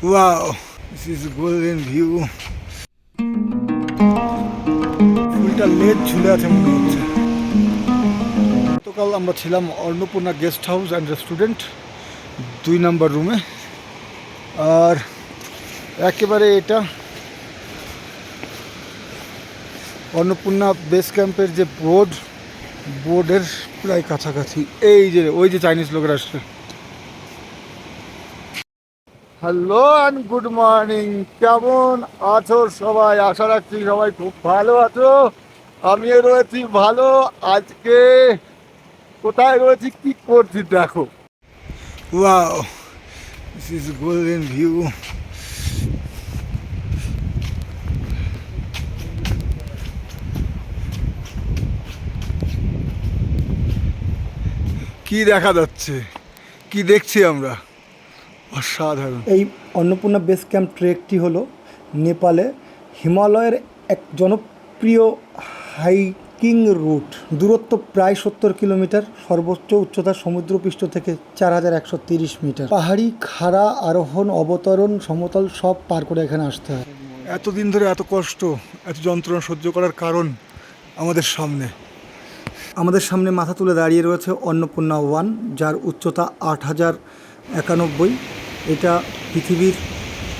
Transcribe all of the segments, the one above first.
Wow, this is golden view. ফুলটা লেজ ঝুলে আছে মনে হচ্ছে। গতকাল আমরা ছিলাম Annapurna guest house and restaurant দুই নাম্বার রুমে আর একেবারে এটা অন্নপূর্ণা বেস ক্যাম্পের যে বোর্ড বোর্ডের প্রায় কাছাকাছি। এই যে ওই যে চাইনিজ লোকের আসছে। হ্যালো অ্যান্ড গুড মর্নিং কেমন আছো সবাই? আশা রাখছি সবাই খুব ভালো আছো। আমিও রয়েছি ভালো। আজকে কোথায় রয়েছি? কি করছি দেখো। Wow this is golden view কি দেখা যাচ্ছে? কি দেখছি আমরা? অসাধারণ। এই অন্নপূর্ণা বেস ক্যাম্প ট্রেকটি হলো নেপালে হিমালয়ের এক জনপ্রিয় হাইকিং রুট। দূরত্ব প্রায় সত্তর কিলোমিটার সর্বোচ্চ উচ্চতা সমুদ্রপৃষ্ঠ থেকে চার হাজার একশো তিরিশ মিটার। পাহাড়ি খাড়া আরোহণ অবতরণ সমতল সব পার করে এখানে আসতে হয়। এতদিন ধরে এত কষ্ট এত যন্ত্রণা সহ্য করার কারণ আমাদের সামনে। আমাদের সামনে মাথা তুলে দাঁড়িয়ে রয়েছে অন্নপূর্ণা ওয়ান যার উচ্চতা আট হাজার একানব্বই এটা পৃথিবীর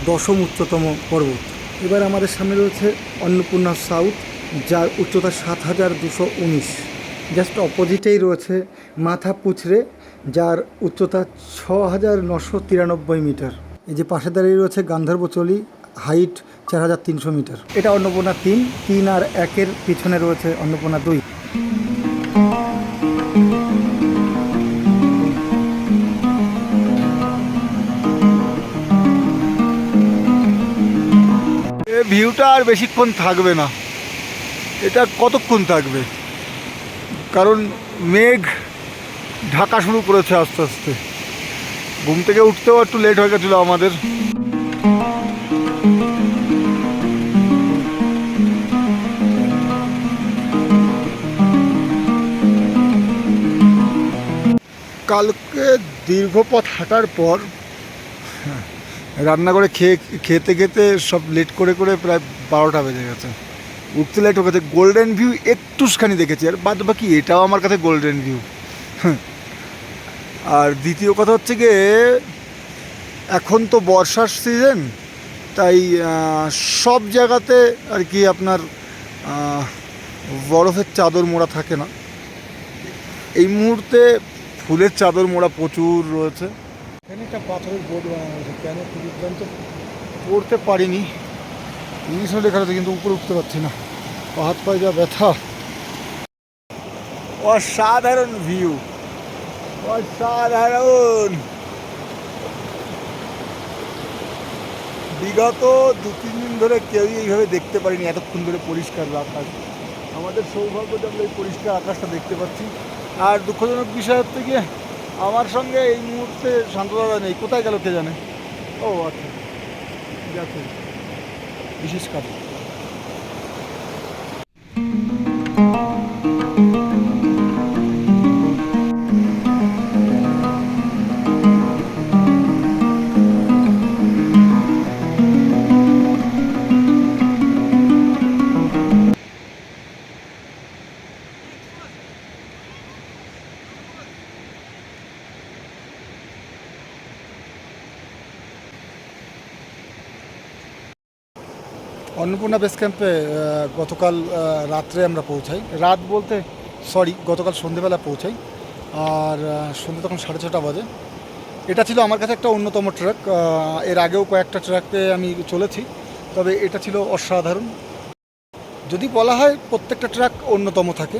দশম উচ্চতম পর্বত। এবার আমাদের সামনে রয়েছে অন্নপূর্ণা সাউথ, যার উচ্চতা সাত হাজার দুশো উনিশ। জাস্ট অপোজিটেই রয়েছে মাথা পুছরে যার উচ্চতা ছ হাজার নশো তিরানব্বই মিটার। এই যে পাশে দাঁড়িয়ে রয়েছে গান্ধর্বচলি হাইট চার হাজার তিনশো মিটার। এটা অন্নপূর্ণা তিন তিন আর একের পিছনে রয়েছে অন্নপূর্ণা দুই। ভিউটা আর বেশিক্ষণ থাকবে না। এটা কতক্ষণ থাকবে? কারণ মেঘ ঢাকা শুরু করেছে আস্তে আস্তে। ঘুম থেকে উঠতেও একটু লেট হয়ে গেছিল আমাদের। কালকে দীর্ঘ পথ হাঁটার পর রান্না করে খেয়ে, খেতে খেতে সব লেট করে করে প্রায় বারোটা বেজে গেছে। উঠতে লাইট হয়ে গেছে গোল্ডেন ভিউ একটুখানি দেখেছি। আর বাদ বাকি এটাও আমার কাছে গোল্ডেন ভিউ আর দ্বিতীয় কথা হচ্ছে গিয়ে, এখন তো বর্ষার সিজন তাই সব জায়গাতে আর কি আপনার বরফের চাদর মোড়া থাকে না। এই মুহূর্তে ফুলের চাদর মোড়া প্রচুর রয়েছে। একটা পাথরের বোর্ড বানানো হয়েছে। কেন কি দুর্দান্ত পড়তে পারিনি। ইংলিশে লেখা রয়েছে কিন্তু উপরে উঠতে পারছি না। হাত পায়ে যা ব্যথা। অসাধারণ ভিউ অসাধারণ। বিগত দু, তিন দিন ধরে কেউই এইভাবে দেখতে পারিনি, এতক্ষণ ধরে পরিষ্কার আকাশ। আমাদের সৌভাগ্য যে আমরা এই পরিষ্কার আকাশটা দেখতে পাচ্ছি। আর দুঃখজনক বিষয় হচ্ছে গিয়ে আমার সঙ্গে এই মুহূর্তে শান্তদাদা নেই। কোথায় গেল কে জানে? ও আচ্ছা। বিশেষ কাজ। অন্নপূর্ণা বেস ক্যাম্পে গতকাল রাত্রে আমরা পৌঁছাই। রাত বলতে সরি গতকাল সন্ধেবেলা পৌঁছাই। আর আহ, সন্ধে তখন সাড়ে ছটা বাজে। এটা ছিল আমার কাছে একটা অন্যতম ট্র্যাক এর আগেও কয়েকটা ট্র্যাকে আমি চলেছি তবে এটা ছিল অসাধারণ। যদি বলা হয় প্রত্যেকটা ট্র্যাক অন্যতম থাকে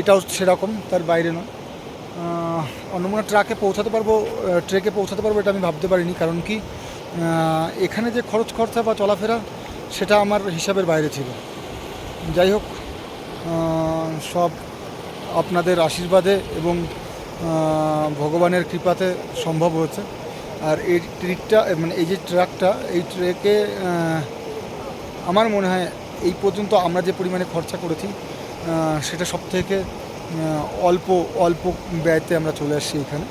এটাও সেরকম তার বাইরে নয়। অন্যমনা ট্রাকে পৌঁছাতে পারব ট্রেকে পৌঁছাতে পারব এটা আমি ভাবতে পারিনি। কারণ কি এখানে যে খরচ খরচা বা চলাফেরা সেটা আমার হিসাবের বাইরে ছিল। যাই হোক সব আপনাদের আশীর্বাদে এবং ভগবানের কৃপাতে সম্ভব হয়েছে। আর এই ট্রিকটা মানে এই যে ট্রাকটা, এই ট্রেকে আমার মনে হয় এই পর্যন্ত আমরা যে পরিমাণে খরচা করেছি সেটা সব থেকে অল্প অল্প ব্যয়তে আমরা চলে আসছি এখানে।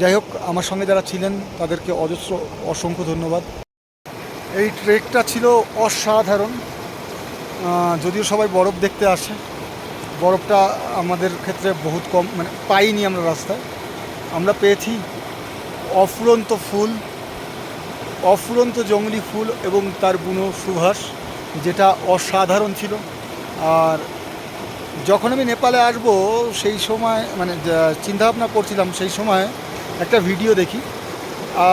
যাই হোক, আমার সঙ্গে যারা ছিলেন, তাদেরকে অজস্র, অসংখ্য ধন্যবাদ। এই ট্রেকটা ছিল অসাধারণ। যদিও সবাই বরফ দেখতে আসে। বরফটা আমাদের ক্ষেত্রে বহুত কম মানে পাইনি আমরা রাস্তায়। আমরা পেয়েছি অফুরন্ত ফুল, অফুরন্ত জঙ্গলি ফুল এবং তার বুনো সুভাষ যেটা অসাধারণ ছিল। আর যখন আমি নেপালে আসব, সেই সময় মানে চিন্তাভাবনা করছিলাম, সেই সময় একটা ভিডিও দেখি।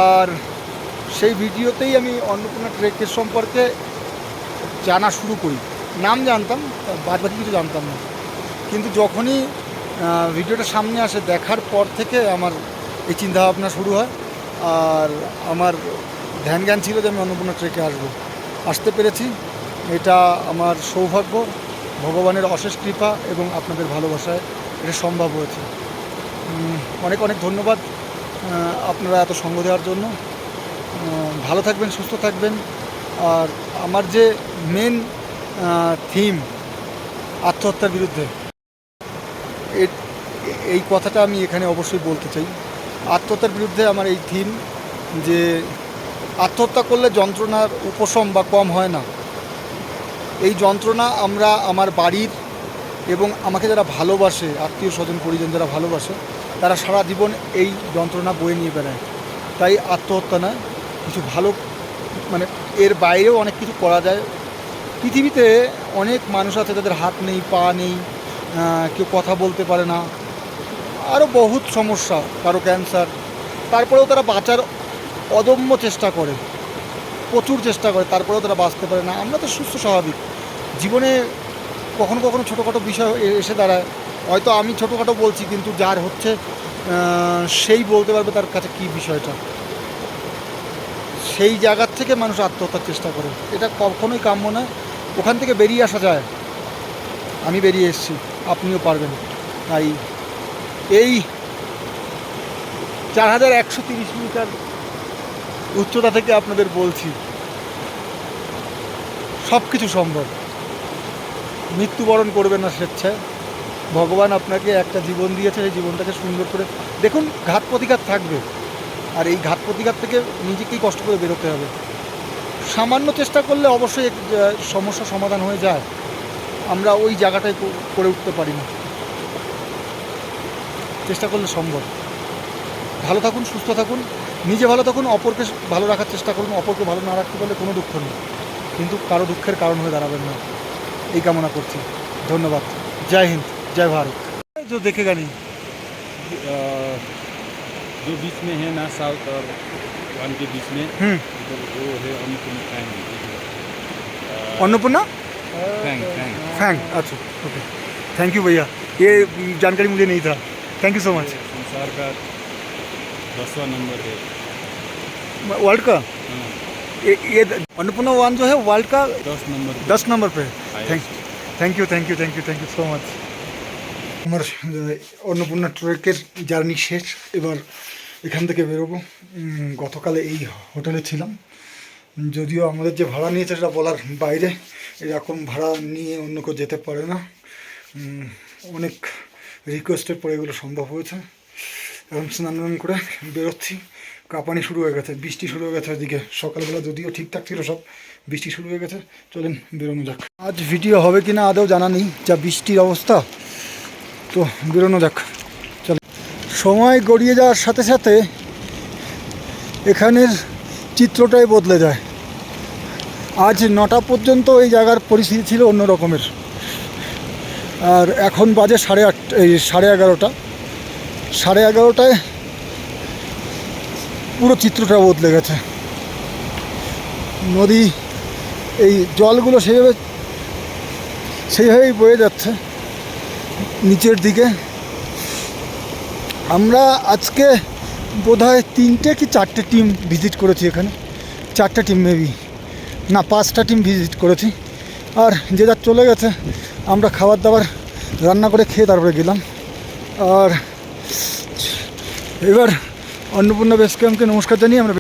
আর সেই ভিডিওতেই আমি অন্নপূর্ণা ট্রেকের সম্পর্কে জানা শুরু করি। নাম জানতাম বাদ বাকি কিছু জানতাম না। কিন্তু যখনই ভিডিওটা সামনে আসে, দেখার পর থেকে আমার এই চিন্তাভাবনা শুরু হয়। আর আমার ধ্যান জ্ঞান ছিল যে আমি অন্নপূর্ণা ট্রেকে আসব। আসতে পেরেছি। এটা আমার সৌভাগ্য, ভগবানের অশেষ কৃপা এবং আপনাদের ভালোবাসায় এটা সম্ভব হয়েছে। অনেক অনেক ধন্যবাদ আপনারা এত সঙ্গ দেওয়ার জন্য। ভালো থাকবেন, সুস্থ থাকবেন। আর আমার যে মেন থিম আত্মহত্যার বিরুদ্ধে এই কথাটা আমি এখানে অবশ্যই বলতে চাই। আত্মহত্যার বিরুদ্ধে আমার এই থিম যে আত্মহত্যা করলে যন্ত্রণার উপশম বা কম হয় না। এই যন্ত্রণা আমরা আমার বাড়ির এবং আমাকে যারা ভালোবাসে, আত্মীয় স্বজন, পরিজন যারা ভালোবাসে, তারা সারা জীবন এই যন্ত্রণা বয়ে নিয়ে বেড়ায়। তাই আত্মহত্যা নয় কিছু ভালো মানে এর বাইরেও অনেক কিছু করা যায়। পৃথিবীতে অনেক মানুষ আছে যাদের হাত নেই, পা নেই কেউ কথা বলতে পারে না। আরও বহুত সমস্যা, কারও ক্যান্সার তারপরেও তারা বাঁচার অদম্য চেষ্টা করে, প্রচুর চেষ্টা করে, তারপরেও তারা বাঁচতে পারে না। আমরা তো সুস্থ, স্বাভাবিক। জীবনে কখনো কখনো ছোটোখাটো বিষয় এসে দাঁড়ায়। হয়তো আমি ছোটোখাটো বলছি, কিন্তু যার হচ্ছে সেই বলতে পারবে তার কাছে কী বিষয়টা। সেই জায়গার থেকে মানুষ আত্মহত্যার চেষ্টা করে। এটা কখনোই কাম্য নয়। ওখান থেকে বেরিয়ে আসা যায়। আমি বেরিয়ে এসেছি। আপনিও পারবেন। তাই এই চার হাজার একশো তিরিশ মিটার উচ্চতা থেকে আপনাদের বলছি সব কিছু সম্ভব। মৃত্যুবরণ করবেন না স্বেচ্ছায়। ভগবান আপনাকে একটা জীবন দিয়েছে। সেই জীবনটাকে সুন্দর করে দেখুন ঘাত প্রতিঘাত থাকবে। আর এই ঘাট প্রতিঘাত থেকে নিজেকেই কষ্ট করে বেরোতে হবে। সামান্য চেষ্টা করলে অবশ্যই সমস্যা সমাধান হয়ে যায়। আমরা ওই জায়গাটায় করে উঠতে পারি না। চেষ্টা করলে সম্ভব। ভালো থাকুন, সুস্থ থাকুন। নিজে ভালো থাকুন, অপরকে ভালো রাখার চেষ্টা করুন, অপরকে ভালো না রাখতে পারলে কোনো দুঃখ নেই। কিন্তু কারও দুঃখের কারণ হয়ে দাঁড়াবেন না। এই কামনা করছি। ধন্যবাদ। জয় হিন্দ, জয় ভারত। দেখে গানি जो बीच में है ना साउथ और वन के बीच में हम्म इधर वो है अन्नपूर्णा फैंग अन्नपूर्णा फैंग फैंग फैंग अच्छा ओके थैंक यू भैया ये जानकारी मुझे नहीं था थैंक यू सो मच संसार का दसवां नंबर है वर्ल्ड का हाँ, ये ये अन्नपूर्णा वन जो है वर्ल्ड का दस नंबर पे दस नंबर पे highest। Thank thank you thank you thank you thank you so much আমার আহ, অন্নপূর্ণা ট্রেকের জার্নি শেষ এবার এখান থেকে বেরোবো। গতকালে এই হোটেলে ছিলাম। যদিও আমাদের যে ভাড়া নিয়েছে সেটা বলার বাইরে, এরকম ভাড়া নিয়ে অন্য কেউ যেতে পারে না। অনেক রিকোয়েস্টের পরে এগুলো সম্ভব হয়েছে। এখন স্নান টান করে বেরোচ্ছি। কাঁপানি শুরু হয়ে গেছে, বৃষ্টি শুরু হয়ে গেছে ওইদিকে। সকালবেলা যদিও ঠিকঠাক ছিল সব, বৃষ্টি শুরু হয়ে গেছে। চলেন বেরোনো যাক। আজ ভিডিও হবে কি না আদৌ জানা নেই, যা বৃষ্টির অবস্থা। তো বেরোনো যাক। সময় গড়িয়ে যাওয়ার সাথে সাথে এখানের চিত্রটাই বদলে যায়। আজ নটা পর্যন্ত এই জায়গার পরিস্থিতি ছিল অন্য রকমের। আর এখন বাজে সাড়ে আট, এই সাড়ে এগারোটা। সাড়ে এগারোটায় পুরো চিত্রটা বদলে গেছে। নদী, এই জলগুলো সেইভাবে, সেইভাবেই বয়ে যাচ্ছে। নিচের দিকে আমরা আজকে বোধহয় তিনটে কি চারটে টিম ভিজিট করেছি এখানে। চারটে টিম মেবি না, পাঁচটা টিম ভিজিট করেছি। আর যে যার চলে গেছে, আমরা খাবার দাবার রান্না করে খেয়ে তারপরে গেলাম। আর এবার অন্নপূর্ণা বেস ক্যাম্পকে নমস্কার জানিয়ে আমরা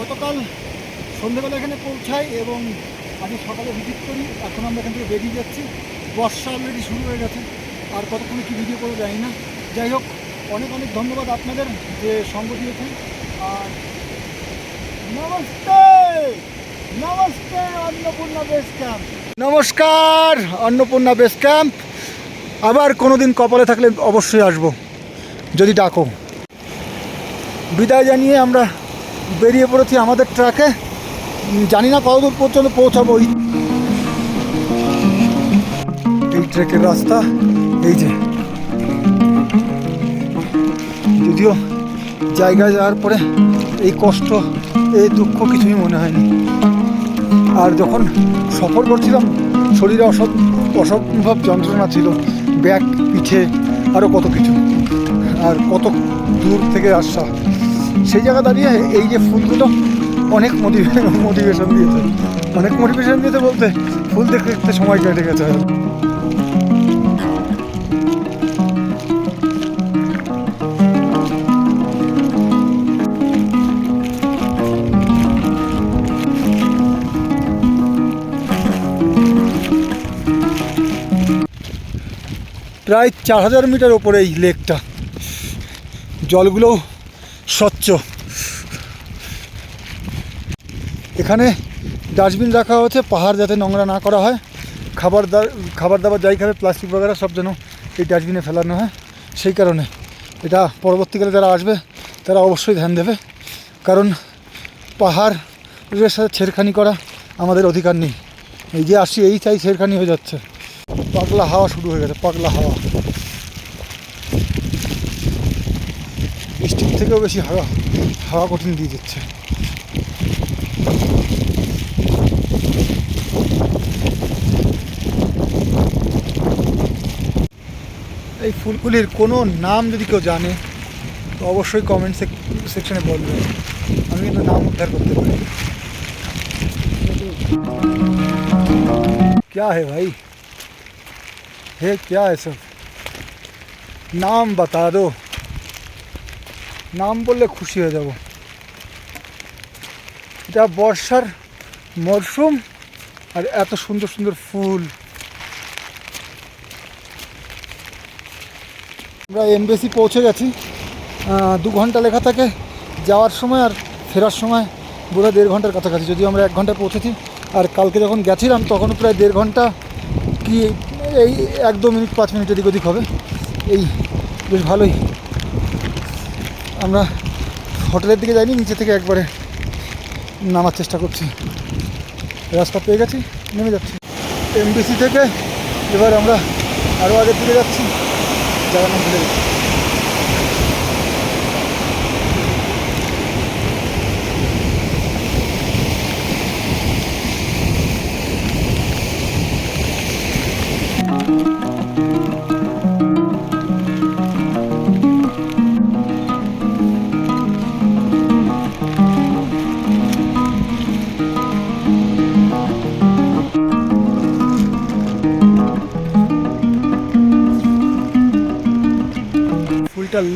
গতকাল সন্ধ্যেবেলা এখানে পৌঁছাই এবং আজ সকালে ভিজিট করি। এখন আমরা এখান থেকে বেরিয়ে যাচ্ছি। বর্ষা অলরেডি শুরু হয়ে গেছে। আর কতক্ষণে কী ভিডিও করে জানি না। যাই হোক অনেক অনেক ধন্যবাদ আপনাদের যে সঙ্গ দিয়েছেন। আর নমস্তে! নমস্তে, অন্নপূর্ণা বেস ক্যাম্প। নমস্কার, অন্নপূর্ণা বেস ক্যাম্প। আবার কোনো দিন কপালে থাকলে অবশ্যই আসব, যদি ডাকো। বিদায় জানিয়ে আমরা বেরিয়ে পড়েছি আমাদের ট্রাকে। জানি না কতদূর পর্যন্ত পৌঁছাবো। এই ট্রেকের রাস্তা, এই যে। যদিও জায়গায় যাওয়ার পরে এই কষ্ট, এই দুঃখ কিছুই মনে হয়নি। আর যখন সফর করছিলাম, শরীরে অসব অসম্ভব যন্ত্রণা ছিল ব্যাক পিঠে আরও কত কিছু। আর কত দূর থেকে আসা। সেই জায়গা দাঁড়িয়ে এই যে ফুলগুলো অনেক মোটিভেশন মোটিভেশন দিয়েছে। অনেক মোটিভেশন দিয়েছে বলতে, ফুল দেখতে দেখতে সময় কেটে গেছে। প্রায় চার হাজার মিটার ওপরে এই লেকটা। জলগুলোও স্বচ্ছ। এখানে ডাস্টবিন রাখা হয়েছে, পাহাড় যাতে নোংরা না করা হয়। খাবার খাবার দাবার যাই খাবে, প্লাস্টিক বগেরা সব যেন এই ডাস্টবিনে ফেলানো হয়। সেই কারণে এটা পরবর্তীকালে যারা আসবে, তারা অবশ্যই ধ্যান দেবে। কারণ পাহাড়ের সাথে ছেড়খানি করা আমাদের অধিকার নেই। এই যে আসছি, এই চাই ছেড়খানি হয়ে যাচ্ছে। পাগলা হাওয়া শুরু হয়ে গেছে পাগলা হাওয়া বৃষ্টির থেকেও বেশি হাওয়া হাওয়া কঠিন দিয়ে দিচ্ছে এই ফুলগুলির কোনো নাম যদি কেউ জানে তো অবশ্যই কমেন্ট সেকশনে বলবে আমি কিন্তু নাম উদ্ধার করতে পারি क्या है भाई है क्या है सब নাম বাতা দো নাম বললে খুশি হয়ে যাব এটা বর্ষার মরশুম আর এত সুন্দর সুন্দর ফুল আমরা এমবেসি পৌঁছে গেছি আহ, দু ঘন্টা লেখা থাকে যাওয়ার সময় আর ফেরার সময় বোধহয় দেড় ঘন্টার কাছাকাছি যদিও আমরা এক ঘন্টায় পৌঁছেছি আর কালকে যখন গেছিলাম তখন প্রায় দেড় ঘন্টা কি, এই এক দু মিনিট, পাঁচ মিনিট এদিক ওদিক হবে। এই, বেশ ভালোই। আমরা হোটেলের দিকে যাইনি, নিচে থেকে একবারে নামার চেষ্টা করছি। রাস্তা পেয়ে গেছি, নেমে যাচ্ছি। এমবিসি থেকে এবার আমরা আরও আগের দিকে যাচ্ছি যাওয়ার নাম ভুলে গেছি।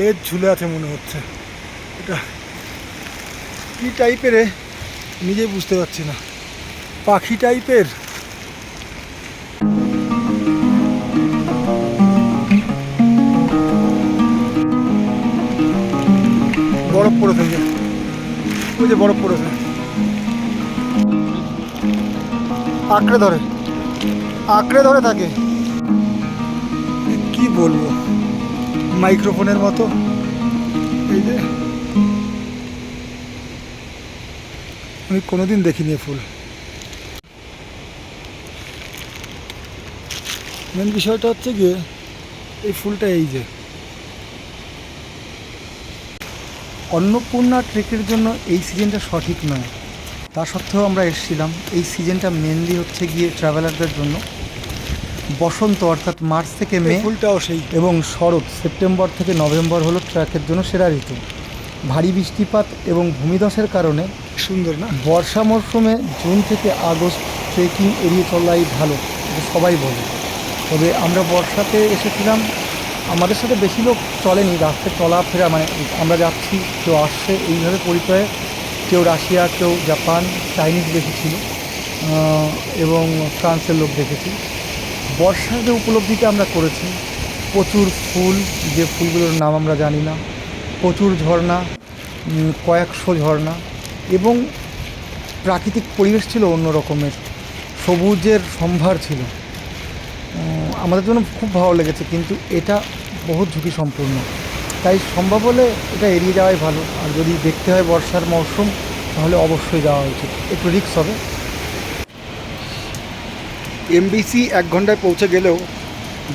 লেজ ঝুলে আছে মনে হচ্ছে। এটা কী টাইপের? নিজে বুঝতে পারছি না। পাখি টাইপের বরফ পড়ে ওই যে বরফ পড়েছে। আঁকড়ে ধরে। আঁকড়ে ধরে থাকে। কি বলব? মাইক্রোফোনের মতো। এই যে। আমি কোনোদিন দেখিনি ফুল। মেন বিষয়টা হচ্ছে গিয়ে, এই ফুলটা এই যে। অন্নপূর্ণা ট্রেকের জন্য এই সিজনটা সঠিক নয়। তা সত্ত্বেও আমরা এসেছিলাম। এই সিজনটা মেনলি হচ্ছে গিয়ে ট্রাভেলারদের জন্য। বসন্ত অর্থাৎ মার্চ থেকে মে ফুলটাও সেই। এবং শরৎ সেপ্টেম্বর থেকে নভেম্বর হলো ট্র্যাকের জন্য সেরা ঋতু। ভারী বৃষ্টিপাত এবং ভূমিধসের কারণে সুন্দর না? বর্ষা মরশুমে জুন থেকে আগস্ট ট্রেকিং এড়িয়ে চলাই ভালো এটা সবাই বলে। তবে আমরা বর্ষাতে এসেছিলাম আমাদের সাথে বেশি লোক চলেনি রাস্তায় চলাফেরা মানে আমরা যাচ্ছি কেউ আসছে এইভাবে পরিচয়ে কেউ রাশিয়া কেউ জাপান চাইনিজ বেশি ছিল আহ, এবং ফ্রান্সের লোক দেখেছি। বর্ষার যে উপলব্ধিটা আমরা করেছি, প্রচুর ফুল, যে ফুলগুলোর নাম আমরা জানি না, প্রচুর ঝর্ণা কয়েকশো ঝর্ণা এবং প্রাকৃতিক পরিবেশ ছিল অন্য রকমের, সবুজের সম্ভার ছিল। আমাদের জন্য খুব ভালো লেগেছে, কিন্তু এটা বহুত ঝুঁকি সম্পূর্ণ তাই সম্ভব হলে এটা এড়িয়ে যাওয়াই ভালো, আর যদি দেখতে হয় বর্ষার মরশুম, তাহলে অবশ্যই যাওয়া উচিত। একটু রিক্স হবে। এমবিসি এক ঘন্টায় পৌঁছে গেলেও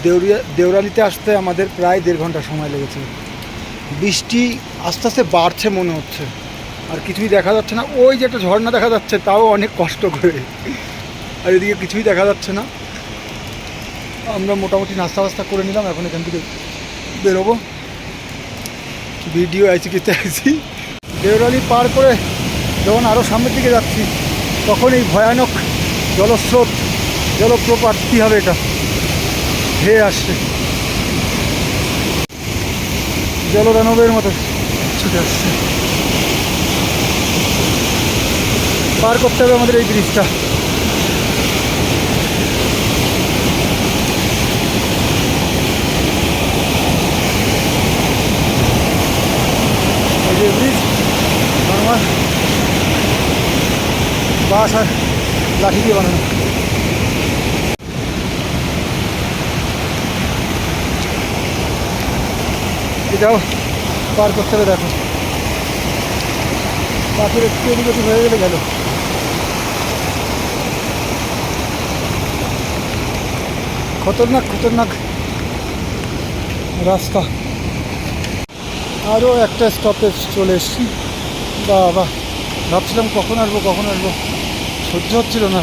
দেউরিয়া দেউরালিতে আসতে আমাদের প্রায় দেড় ঘণ্টা সময় লেগেছে। বৃষ্টি আস্তে আস্তে বাড়ছে মনে হচ্ছে। আর কিছুই দেখা যাচ্ছে না। ওই যে একটা ঝর্ণা দেখা যাচ্ছে, তাও অনেক কষ্ট করে। আর এদিকে কিছুই দেখা যাচ্ছে না। আমরা মোটামুটি নাস্তা বাস্তা করে নিলাম, এখন এখান থেকে বেরোবো। ভিডিও আইসি আইসিটিতে আইসি। দেউরালি পার করে যখন আরও সামনের দিকে যাচ্ছি, তখন এই ভয়ানক জলস্রোত জলপ্রপাত, কী হবে এটা? ধেয়ে আসছে। জলদানবের মতো ছুটে আসছে। পার করতে হবে আমাদের এই ব্রিজটা। বাস আর লাঠি দিয়ে বানানো। এটাও পার করতে হবে দেখো। পাখির একটু এদিক হয়ে গেলে গেল। খতরনাক খতরনাক রাস্তা। আরও একটা স্টপেজ চলে এসছি। বাবা, ভাবছিলাম কখন আসব কখন আসব। সহ্য হচ্ছিল না।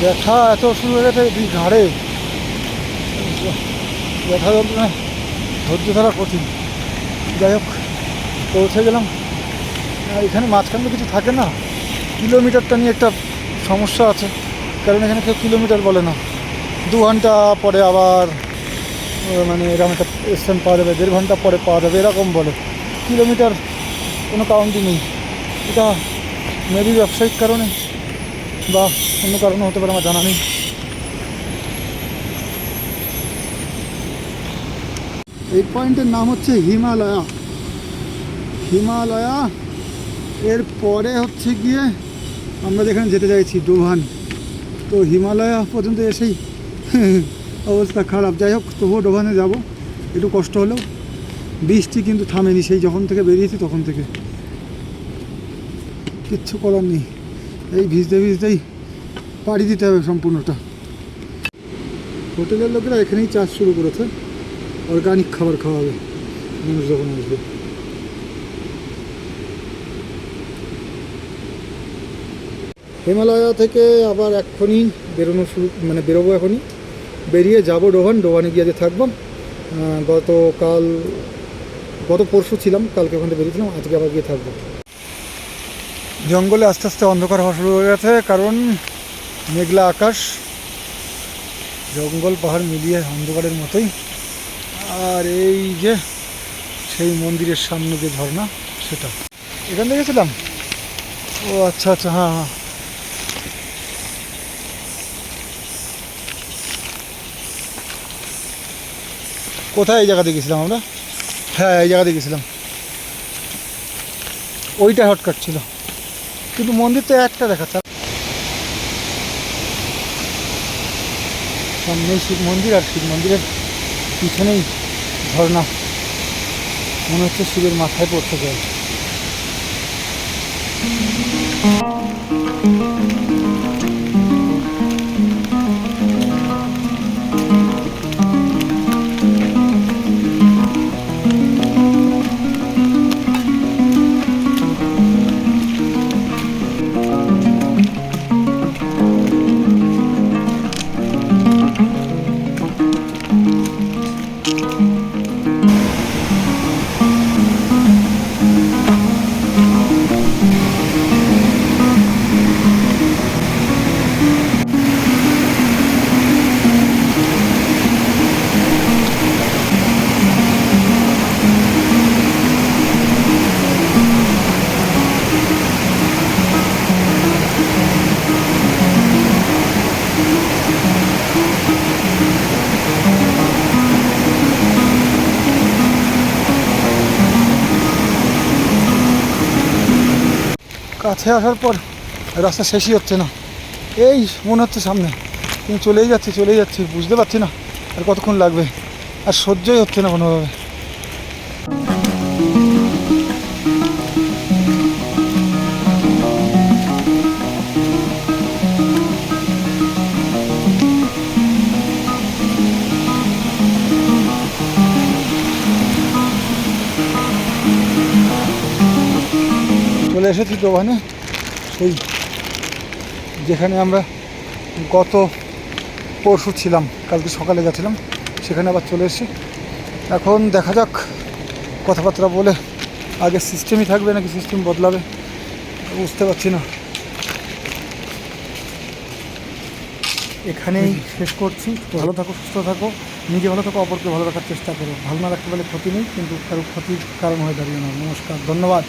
ব্যথা এত শুরু হয়ে গেছে এই ঘাড়ে। ব্যথা যন্ত্রণা। ধৈর্য ধরা কঠিন। যাই হোক, পৌঁছে গেলাম। এখানে মাঝখানে কিছু থাকে না। কিলোমিটারটা নিয়ে একটা সমস্যা আছে। কারণ এখানে কেউ কিলোমিটার বলে না। দু ঘণ্টা পরে আবার মানে এরকম একটা স্ট্যান্ড পাওয়া যাবে, দেড় ঘণ্টা পরে পাওয়া যাবে, এরকম বলে। কিলোমিটার কোনো কাউন্টই নেই। এটা মেবি ব্যবসায়িক কারণে বা অন্য কারণে হতে পারে, আমার জানা নেই। এই পয়েন্টের নাম হচ্ছে হিমালয়া। হিমালয়া, এর পরে হচ্ছে গিয়ে আমরা যেখানে যেতে চাইছি ডোভান তো হিমালয়া পর্যন্ত এসেই অবস্থা খারাপ। যাই হোক, তবুও ডোভানে যাব। একটু কষ্ট হলেও বৃষ্টি কিন্তু থামেনি। সেই যখন থেকে বেরিয়েছি তখন থেকে। কিচ্ছু করার নেই। এই ভিজতে ভিজতেই পাড়ি দিতে হবে সম্পূর্ণটা। হোটেলের লোকেরা এখানেই চাষ শুরু করেছে। অর্গানিক খাবার খাওয়াবে। মানুষ যখন আসবে। হিমালয়া থেকে আবার এক্ষুনি বেরোনো শুরু মানে বেরোবো এখনই। বেরিয়ে যাব ডোভান ডোভানে গিয়ে থাকব। গতকাল, গত পরশু ছিলাম, কালকে ওখান থেকে বেরিয়েছিলাম, আজকে আবার গিয়ে থাকব। জঙ্গলে আস্তে আস্তে অন্ধকার হওয়া শুরু হয়ে গেছে, কারণ মেঘলা আকাশ, জঙ্গল পাহাড় মিলিয়ে অন্ধকারের মতোই। আর এই যে, সেই মন্দিরের সামনে যে ঝর্ণা সেটা। এখান থেকে গেছিলাম? ও আচ্ছা আচ্ছা হ্যাঁ হ্যাঁ। কোথায় এই জায়গাতে গেছিলাম আমরা? হ্যাঁ এই জায়গাতে গেছিলাম। ওইটা হটকাট ছিল। কিন্তু মন্দির তো একটা দেখাচ্ছে। সামনেই শিব মন্দির আর শিব মন্দিরের পিছনেই ঝর্ণা। মনে হচ্ছে শিবের মাথায় পড়তে যায় কাছে আসার পর রাস্তা শেষই হচ্ছে না। এই মনে হচ্ছে সামনে। কিন্তু চলেই যাচ্ছি চলেই যাচ্ছি, বুঝতে পারছি না আর কতক্ষণ লাগবে। আর সহ্যই হচ্ছে না কোনোভাবে। চলে এসেছি ওখানে। সেই যেখানে আমরা গত পরশু ছিলাম কালকে সকালে গেছিলাম সেখানে আবার চলে এসেছি। এখন দেখা যাক কথাবার্তা বলে আগে সিস্টেমই থাকবে নাকি সিস্টেম বদলাবে বুঝতে পারছি না। এখানেই শেষ করছি। ভালো থাকো সুস্থ থাকো। নিজে ভালো থাকো অপরকে ভালো রাখার চেষ্টা করো। ভালো না রাখতে পারলে ক্ষতি নেই কিন্তু কারও ক্ষতির কারণ হয়ে দাঁড়িয়ে না। নমস্কার ধন্যবাদ।